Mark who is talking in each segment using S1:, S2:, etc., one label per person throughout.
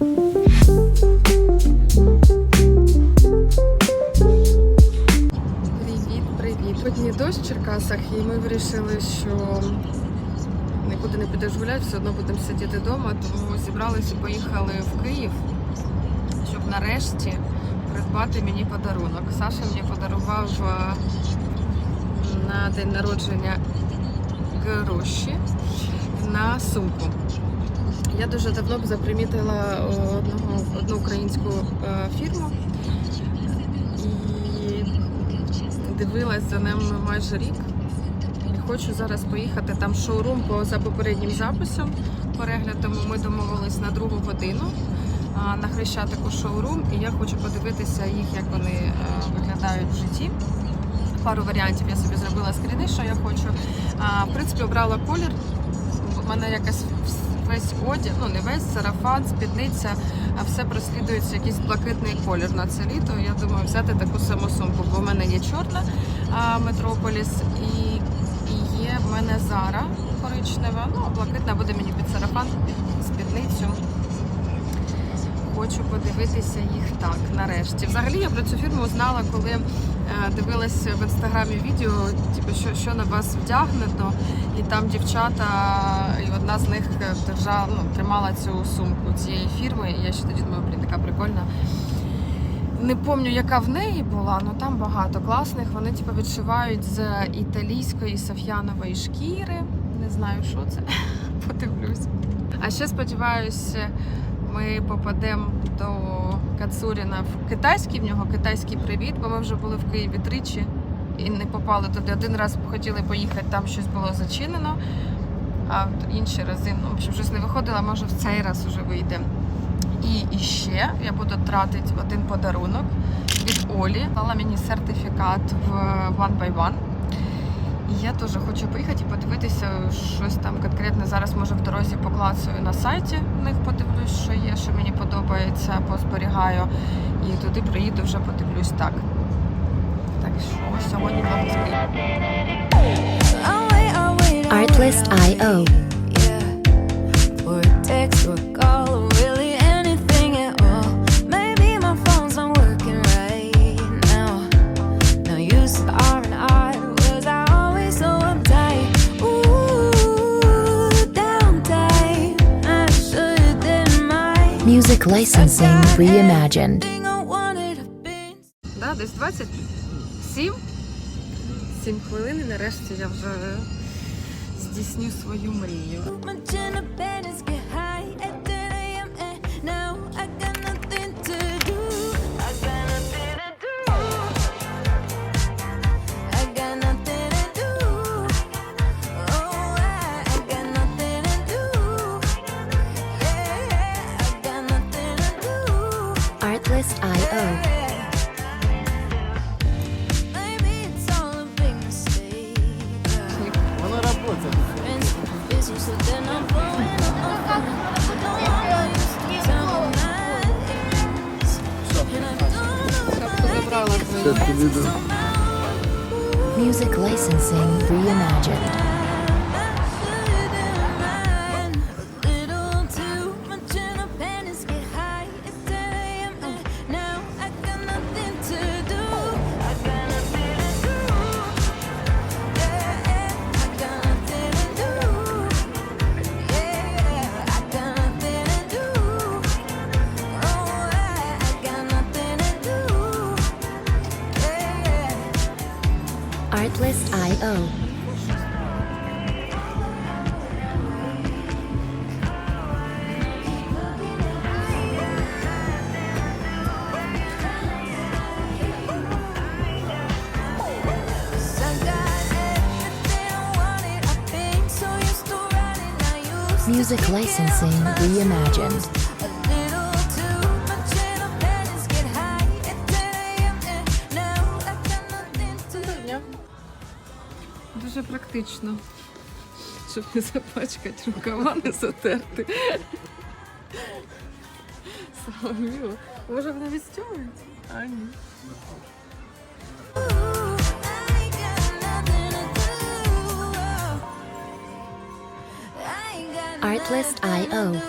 S1: Привіт, привіт. Сьогодні дощ в Черкасах, і ми вирішили, що нікуди не підеш гуляти, все одно будемо сидіти вдома, тому зібралися і поїхали в Київ, щоб нарешті придбати мені подарунок. Саша мені подарував е, на день народження гроші на сумку. Я дуже давно б запримітила одного, одну українську е, фірму і дивилась за ним майже рік. Хочу зараз поїхати там шоурум по за попереднім записом переглядом. Ми домовились на другу годину на Хрещатику шоурум, і я хочу подивитися їх, як вони е, виглядають в житті. Пару варіантів я собі зробила скріни, що я хочу. В принципі, обрала колір. У мене якась весь одяг, ну не весь сарафан, спідниця, а все прослідується якийсь блакитний колір на це літо. Я думаю, взяти таку саму сумку, бо в мене є чорна а, Метрополіс і, і є в мене Зара коричнева. Ну, а блакитна буде мені під сарафан, під спідницю. Хочу подивитися їх так нарешті. Взагалі я про цю фірму знала, коли дивилась в інстаграмі відео, типу, що, що на вас вдягнено, і там дівчата, і одна з них держала, ну, тримала цю сумку цієї фірми. І я ще тоді думаю, блін, така прикольна. Не пам'ятаю, яка в неї була, але там багато класних. Вони типу, відшивають з італійської соф'янової шкіри. Не знаю, що це. Подивлюсь. А ще сподіваюся, ми попадемо до Кацуріна в китайський в нього китайський привіт, бо ми вже були в Києві тричі і не попали туди. Один раз хотіли поїхати, там щось було зачинено, а інші рази, ну, в щось не виходило, може в цей раз уже вийде. І ще я буду тратити один подарунок від Олі. Дала мені сертифікат в One by One. І я теж хочу поїхати і подивитися щось там конкретне. Зараз може в дорозі поклацаю на сайті. В них подивлюсь, що є, що мені подобається, позберігаю. І туди приїду, вже подивлюсь так. Так що сьогодні благословення.
S2: Artlist.io. Music licensing reimagined.
S1: Да, десь 27 7 хвилин і нарешті я вже здійсню свою мрію. Доброго дня. Дуже практично. Щоб не запачкати рукава, не затерти. Самовіло. Може вона відстягують? А ні.
S2: Artlist.io.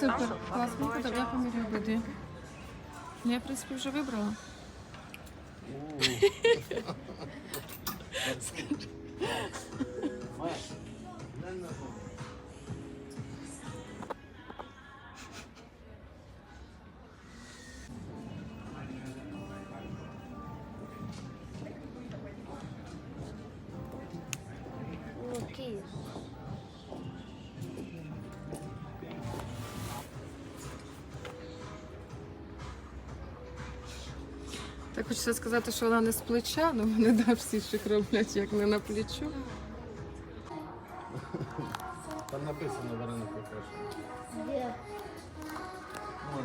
S1: Супер, класний метод, я помірю буде. Я, в принципі, вже вибрала. Скажи. Так хочеться сказати, що вона не з плеча, але мене да, всі ще роблять, як не на плечу.
S3: Там написано вареники краще.
S4: Де?
S3: Вон.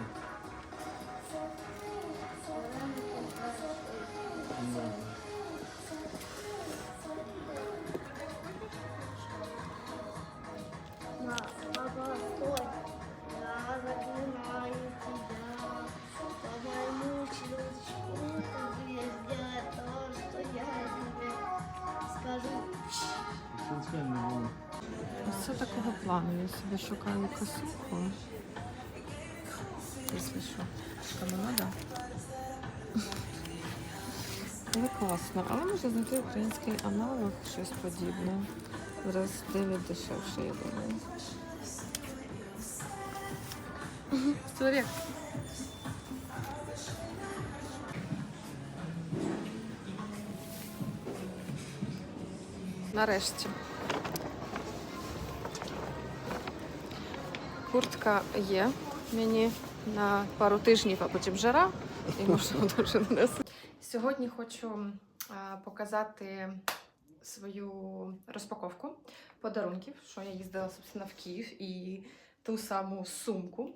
S1: Собі шукаю косуху. Кому надо. Але класно. Але можна знайти український аналог, щось подібне. Зараз 9 дешевше, я думаю. Сорі. Нарешті. Куртка є мені на пару тижнів, а потім жара, і можна дуже не. Сьогодні хочу показати свою розпаковку подарунків, що я їздила собственно, в Київ і ту саму сумку,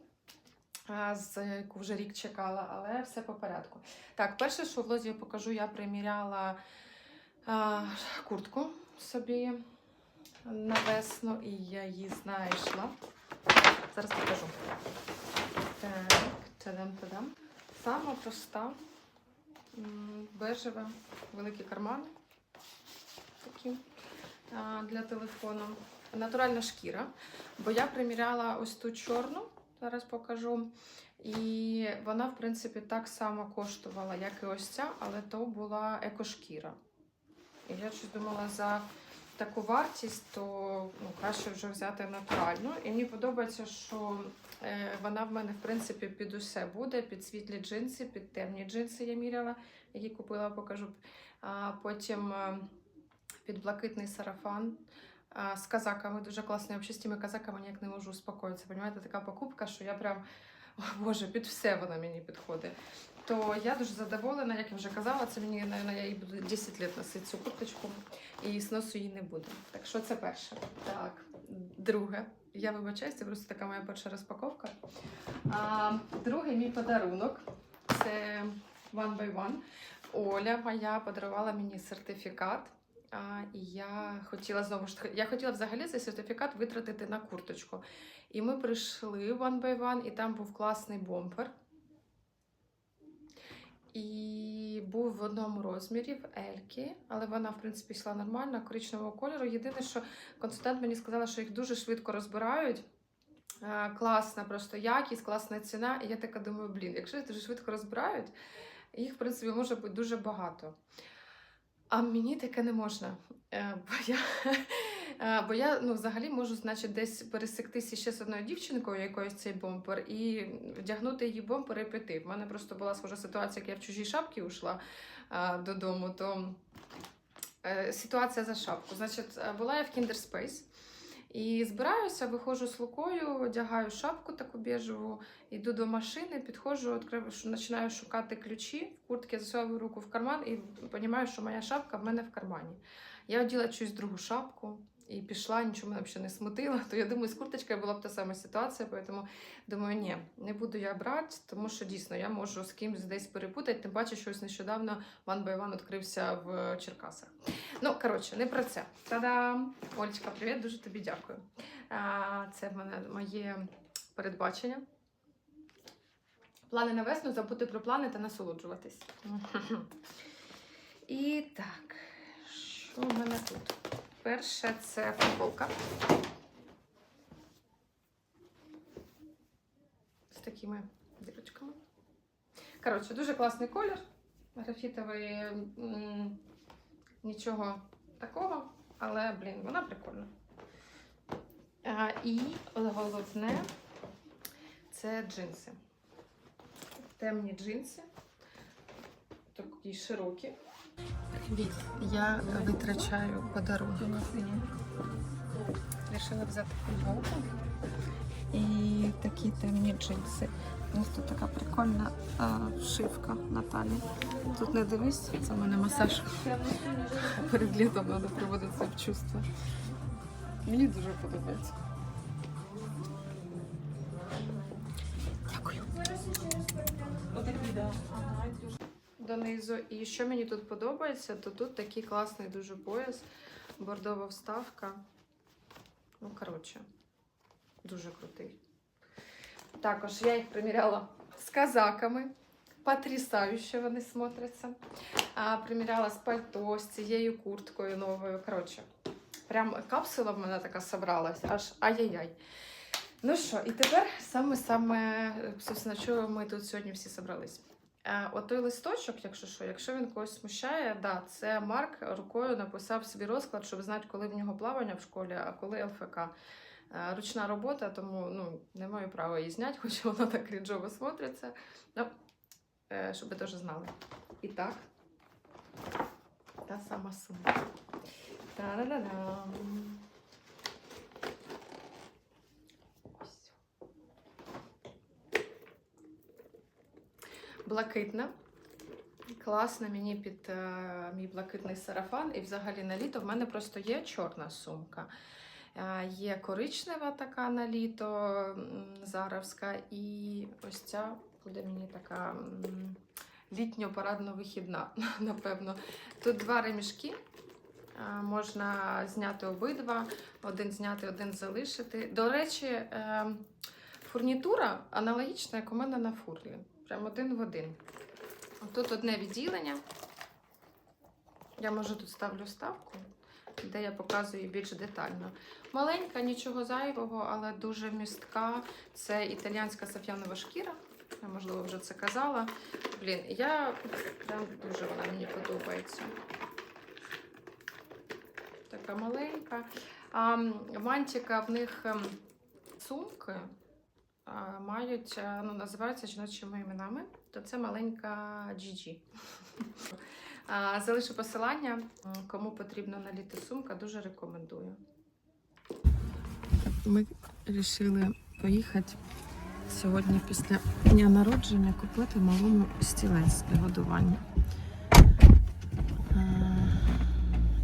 S1: з яку вже рік чекала, але все по порядку. Так, перше, що в лозі я покажу, я приміряла а, куртку собі на весну, і я її знайшла. Зараз покажу. Так, тадам-тадам. Сама проста, бежева, великі кармани такі для телефону. Натуральна шкіра, бо я приміряла ось ту чорну, зараз покажу. І вона, в принципі, так само коштувала, як і ось ця, але то була екошкіра. І я щось думала за таку вартість, то ну, краще вже взяти натуральну. І мені подобається, що е, вона в мене, в принципі, під усе буде, під світлі джинси, під темні джинси я міряла, які купила, покажу. А потім е, під блакитний сарафан. З казаками дуже класно. Я взагалі з тими казаками ніяк не можу успокоїтися. Понімаєте, така покупка, що я прям, о Боже, під все вона мені підходить. То я дуже задоволена, як я вже казала, це мені, наверное, я її буду 10 років носити цю курточку і сносу її не буде. Так що це перше. Так, друге. Я вибачаюсь, це просто така моя перша розпаковка. А, другий мій подарунок це One by One. Оля моя подарувала мені сертифікат. А, і я хотіла знову ж я хотіла взагалі цей сертифікат витратити на курточку. І ми прийшли в One by One, і там був класний бомпер. І був в одному розмірі в Ельки, але вона, в принципі, йшла нормально, коричневого кольору. Єдине, що консультант мені сказала, що їх дуже швидко розбирають. Е, Класна просто якість, класна ціна. І я така думаю, блін, якщо їх дуже швидко розбирають, їх, в принципі, може бути дуже багато. А мені таке не можна. Е, Бо я, бо я ну, взагалі можу, значить, десь пересектися ще з одною дівчинкою, якоюсь цей бомпер, і вдягнути її бомпер і піти. В мене просто була схожа ситуація, як я в чужій шапці ушла е, додому, то е, ситуація за шапку. Значить, е, була я в Kinder Space. І збираюся, виходжу з лукою, одягаю шапку таку біжеву, йду до машини, підходжу, відкрив- ш- починаю шукати ключі в куртці, засовую руку в карман і розумію, що моя шапка в мене в кармані. Я оділа чусь другу шапку і пішла, нічого мене взагалі не смутило. То я думаю, з курточкою була б та сама ситуація, тому думаю, ні, не буду я брати, тому що дійсно я можу з кимось десь перепутати. Тим паче, що ось нещодавно One by One відкрився в Черкасах. Ну, коротше, не про це. Та-дам! Олечка, привіт, дуже тобі дякую. Це в мене моє передбачення. Плани на весну, забути про плани та насолоджуватись. І так, що в мене тут? Перше це футболка. такими дірочками. Коротше, дуже класний колір. Графітовий нічого такого, але, блін, вона прикольна. А, і головне це джинси. Темні джинси. Такі широкі. Я витрачаю подарунок. Вирішила взяти футболку і такі темні джинси. Ось тут така прикольна вшивка на талії. Тут не дивись, це в мене масаж. Перед літом треба приводити в чувство. Мені дуже подобається. Донизу. І що мені тут подобається, то тут такий класний дуже пояс, бордова вставка. Ну, коротше, дуже крутий. Також я їх приміряла з казаками. Потрясающе вони смотряться. А, приміряла з пальто, з цією курткою новою. Коротше, прям капсула в мене така собралась, аж ай-яй-яй. Ну що, і тепер саме-саме, собственно, чого ми тут сьогодні всі собрались. Е, От той листочок, якщо що, якщо він когось смущає, да, це Марк рукою написав собі розклад, щоб знати, коли в нього плавання в школі, а коли ЛФК. Е, Ручна робота, тому ну, не маю права її зняти, хоча вона так ріджово смотриться. Ну, е, щоб ви теж знали. І так, та сама сумка. Та-да-да-дам. Блакитна. Класна мені під е, мій блакитний сарафан. І взагалі на літо в мене просто є чорна сумка. Е, є коричнева така на літо заровська, і ось ця буде мені така літньо-парадно-вихідна, напевно. Тут два ремішки. Е, Можна зняти обидва, один зняти, один залишити. До речі, е, фурнітура аналогічна, як у мене на фурлі. Прям один в один. Тут одне відділення. Я може тут ставлю ставку, де я показую більш детально. Маленька, нічого зайвого, але дуже містка. Це італіянська саф'янова шкіра. Я, можливо, вже це казала. Блін, я прям дуже вона мені подобається. Така маленька. А, м, мантика в них ем, сумки мають, е, ну, називаються жіночими іменами, то це маленька. А, Залишу посилання, кому потрібно наліти сумка, дуже рекомендую. Ми вирішили поїхати сьогодні після дня народження купити малому стілець для годування.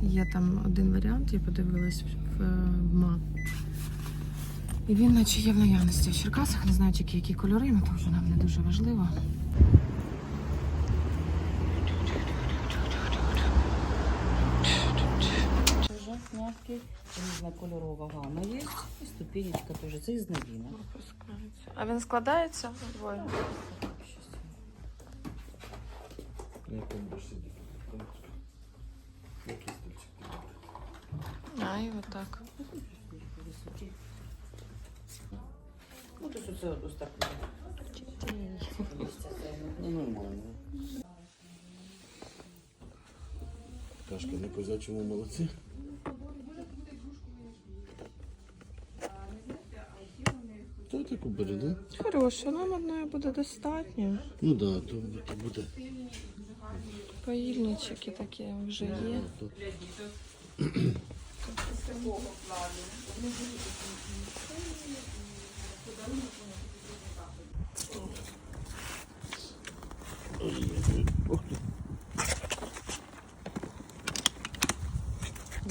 S1: Є там один варіант, я подивилась в МА. І він наче є в наявності в Черкасах, не знаю тільки які кольори, але це вже нам не дуже важливо.
S5: Мягкий, різнокольорова гама є. І ступенечка теж. Це із новинок.
S1: А він складається
S3: стільчик
S1: А, і отак.
S5: Ну, то це ось так.
S3: Ну, нормально. Кашка на козячому молоці. То таку бери, да?
S1: Хороше, нам одної буде достатньо.
S3: Ну да, то, то буде.
S1: Паїльнички такі вже є.
S3: То, Ох ти.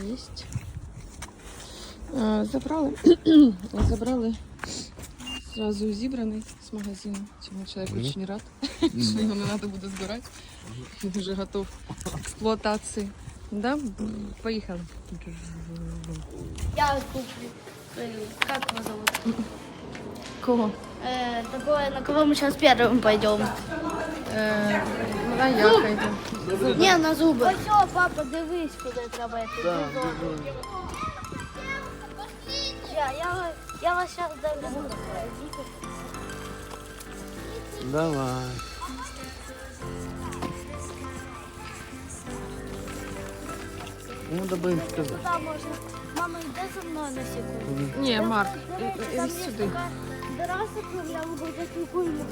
S1: Єсть. Е, Забрали. Забрали зразу зібраний з магазину. Цьому чоловіку
S3: Мгм.
S1: очень рад, що його не треба буде збирати. Він вже готов к експлуатації. Да? Поїхали.
S4: Я куплю. Как его зовут?
S1: Кого?
S4: Э, такое, на кого мы сейчас первым пойдем.
S1: Е, а я пойду.
S4: Не, на зубы. Ось, о, папа, дивись, куди треба йти.
S3: Да,
S4: Я, я, я вас зараз довезу.
S3: Давай. Ну, даби їм сказати.
S4: Там можна. Мама, йде за мною на секунду.
S1: Ні, Марк,
S4: Там
S1: і- і-
S4: є
S1: і сюди.
S4: така Я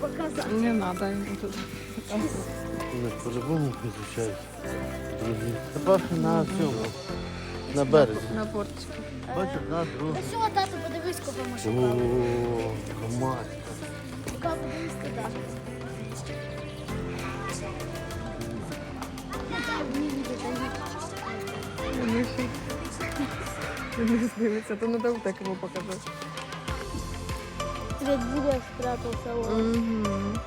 S4: показати.
S1: Не треба йому тут.
S3: Вони ж по-любому. Тепер на цьому. На березі.
S1: На бортику.
S3: Бачиш, на другу.
S4: Ось о, тато, подивись, кого ми
S3: О,
S4: шукали. подивись туди. Ну, там не видно,
S1: Вони ще не здивиться, то треба так йому показати.
S4: Цвет буря спрятался. вот.
S1: Угу.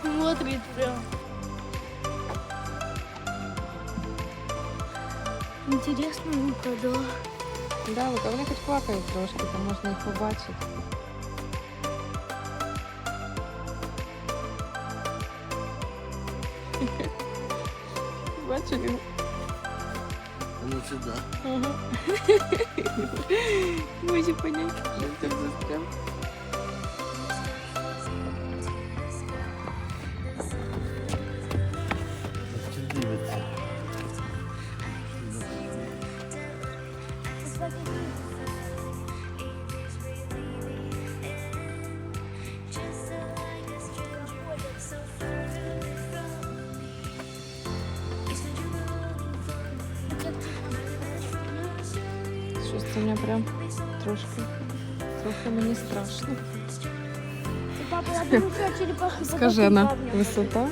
S4: Смотрит прям. Интересно, ну-ка, да.
S1: Да, Лука, вони хоч плакають трошки, то можна їх побачити. Може понять, що там застряв. Щось у мене прям трошки, трохи мені страшно.
S4: Папа, я думаю, что черепахи
S1: Скажена
S4: она высота?
S1: висота.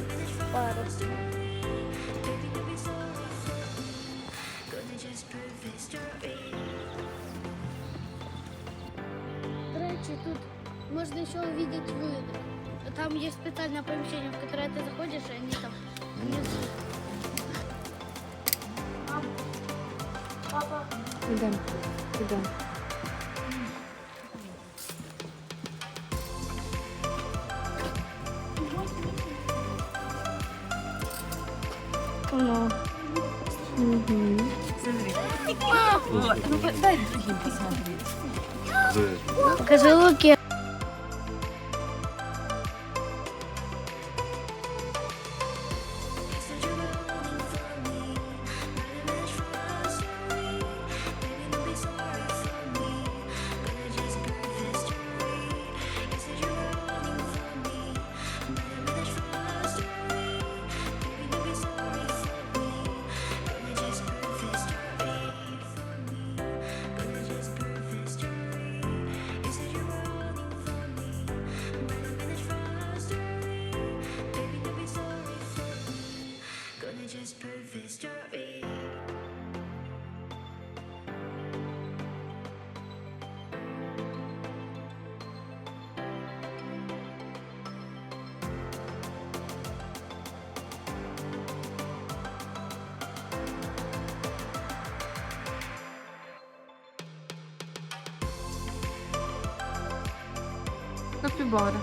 S1: Капібара.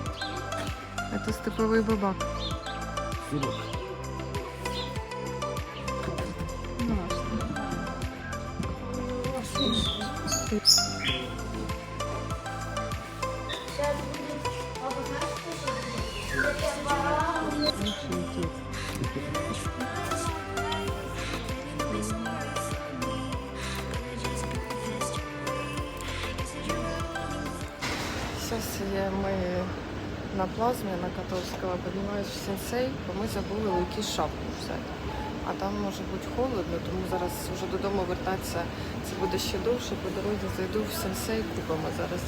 S1: Это степовий бабак.
S3: Сірок.
S1: Сейчас мы на плазмі на Котовського піднімаюсь в сенсей, бо ми забули Луки шапку взяти. А там може бути холодно, тому зараз вже додому вертатися це буде ще довше. По дорозі зайду в сенсей, купимо зараз.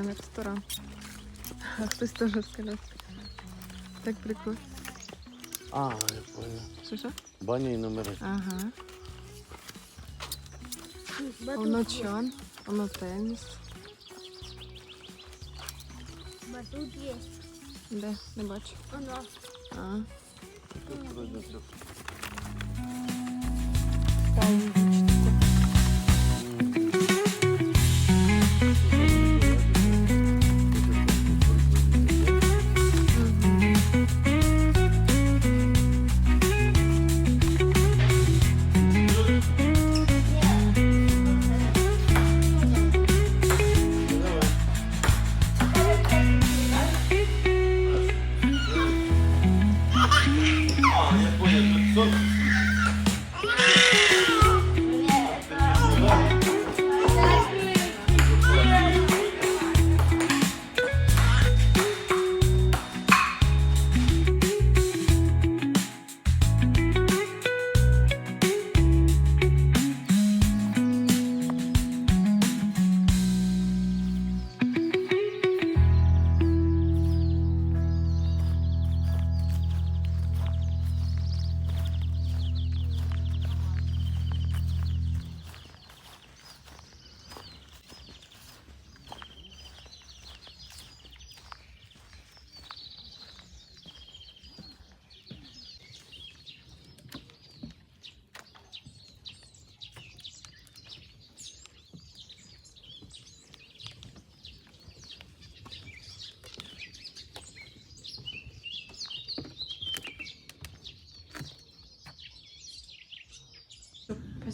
S1: Ні, не ресторан. А хтось теж з коляски. Так прикольно.
S3: А, я понял.
S1: Що що?
S3: Баня і номери.
S1: Ага. Воно чан, воно теніс.
S4: Батут є.
S1: Де? Не бачу.
S4: Воно.
S1: А.
S3: Тут вроде все.
S1: Щоб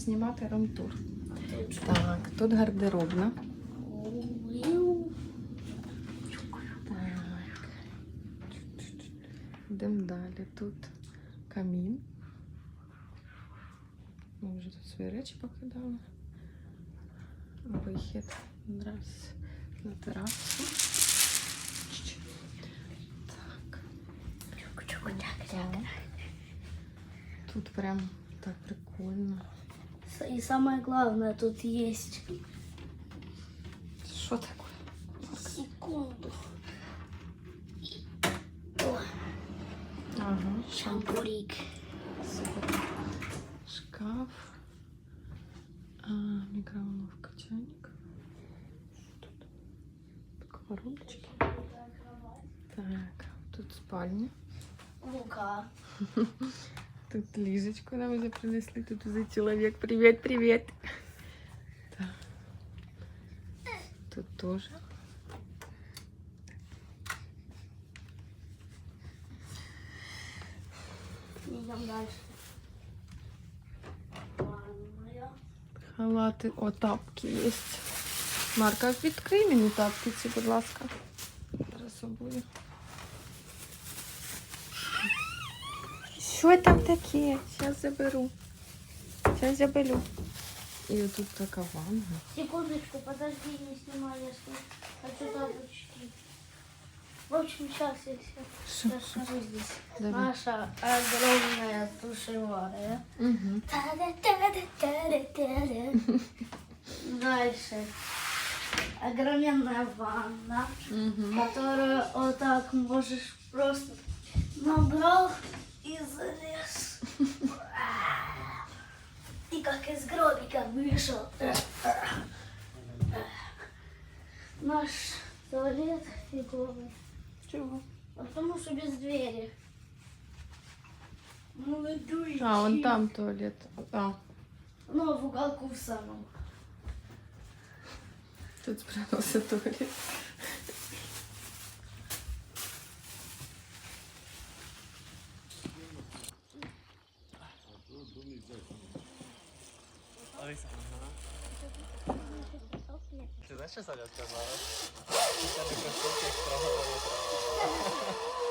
S1: познімати румтур. Так, тут гардеробна. Так. Йдемо далі. Тут камін. Ми вже тут свої речі покидали. Вихід раз на терасу. Так. Тут прям так прикольно.
S4: И самое главное, тут есть
S1: Що таке?
S4: секунду.
S1: Ага,
S4: Шампурик.
S1: Шкаф. А, микроволновка, чайник. Тут сковородочки. Так, тут спальня.
S4: Лука.
S1: Тут ліжечку нам вже принесли. Тут уже чоловік. Привіт, привіт. Тут теж.
S4: Идем дальше.
S1: Халати. О, тапки є. Марка, відкрий мені тапки ці, будь ласка. Зараз обую. Що там таке? Зараз заберу. Зараз заберу. І отут така ванна.
S4: Секундочку, подожди, не снимай, я хочу тапочки. В общем, сейчас я
S1: Що?
S4: сейчас скажу здесь.
S1: Давай.
S4: Наша огромная душевая.
S1: Угу.
S4: Дальше. Огроменная ванна,
S1: Угу.
S4: которую вот так можешь просто набрал и залез. И как из гробика вышел. Наш туалет фиговый.
S1: Чого?
S4: Потому что без двери. Молодой.
S1: А, вон там туалет. А,
S4: Ну, в уголку в самом.
S1: тут спрятався туалет.
S6: Ты знаешь, що Саня сказала? Сейчас не кроссовках як. Пускай,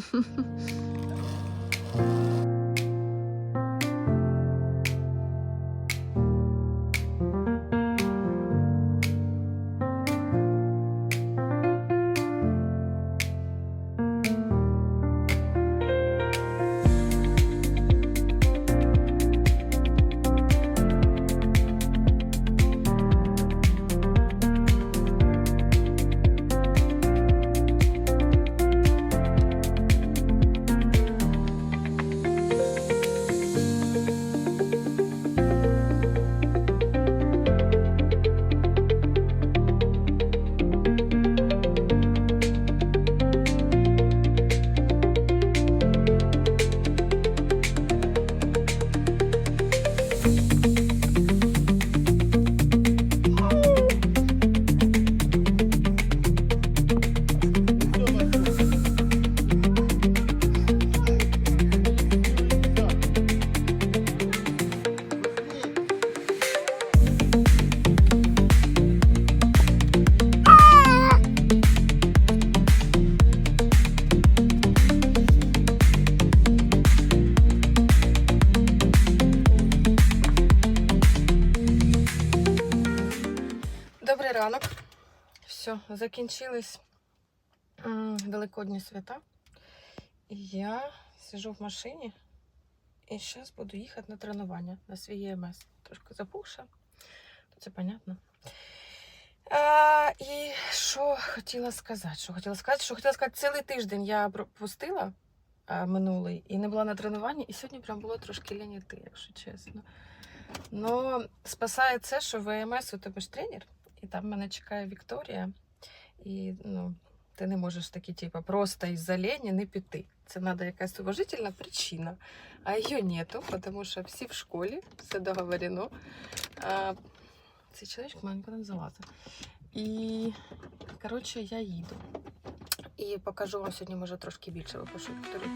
S1: 哼哼。Закінчились великодні свята. І я сижу в машині і зараз буду їхати на тренування на свій ЄМС. Трошки запухша, це понятно. А, і що хотіла сказати? Що хотіла сказати? Що хотіла сказати, цілий тиждень я пропустила а, минулий і не була на тренуванні, і сьогодні прям було трошки ліняти, якщо чесно. Ну, спасає це, що в ВМС у тебе ж тренер, і там мене чекає Вікторія. І ну, ти не можеш такі, типу, просто із-за лені не піти. Це треба якась уважительна причина. А її нету, тому що всі в школі, все договорено. А, цей чоловік мене не залазить. І, коротше, я їду. І покажу вам сьогодні, може, трошки більше випишу Вікторію.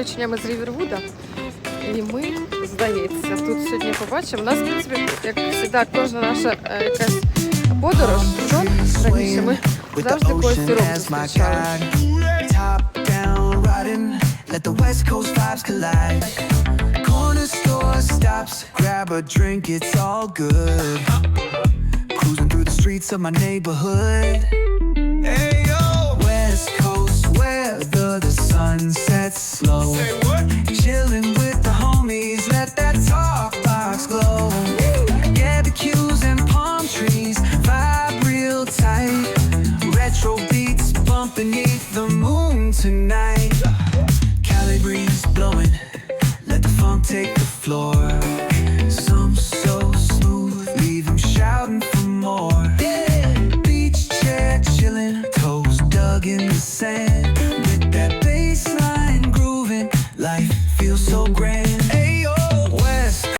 S1: Прямим включенням із Рівервуда. І ми, здається, тут сьогодні побачимо. У нас, в принципі, як завжди, кожна наша е, якась подорож, що раніше ми завжди когось сироп
S7: let the west coast vibes collide. Corner store stops, grab a drink, it's all good. Cruising through the streets of my neighborhood. sunset slow. Say what? Chilling with the homies, let that talk box glow. Woo! Barbecues and palm trees vibe real tight. Retro beats bump beneath the moon tonight. Cali breeze blowing, let the funk take the floor. Some so smooth, leave them shouting for more. Yeah. Beach chair chilling, toes dug in the sand.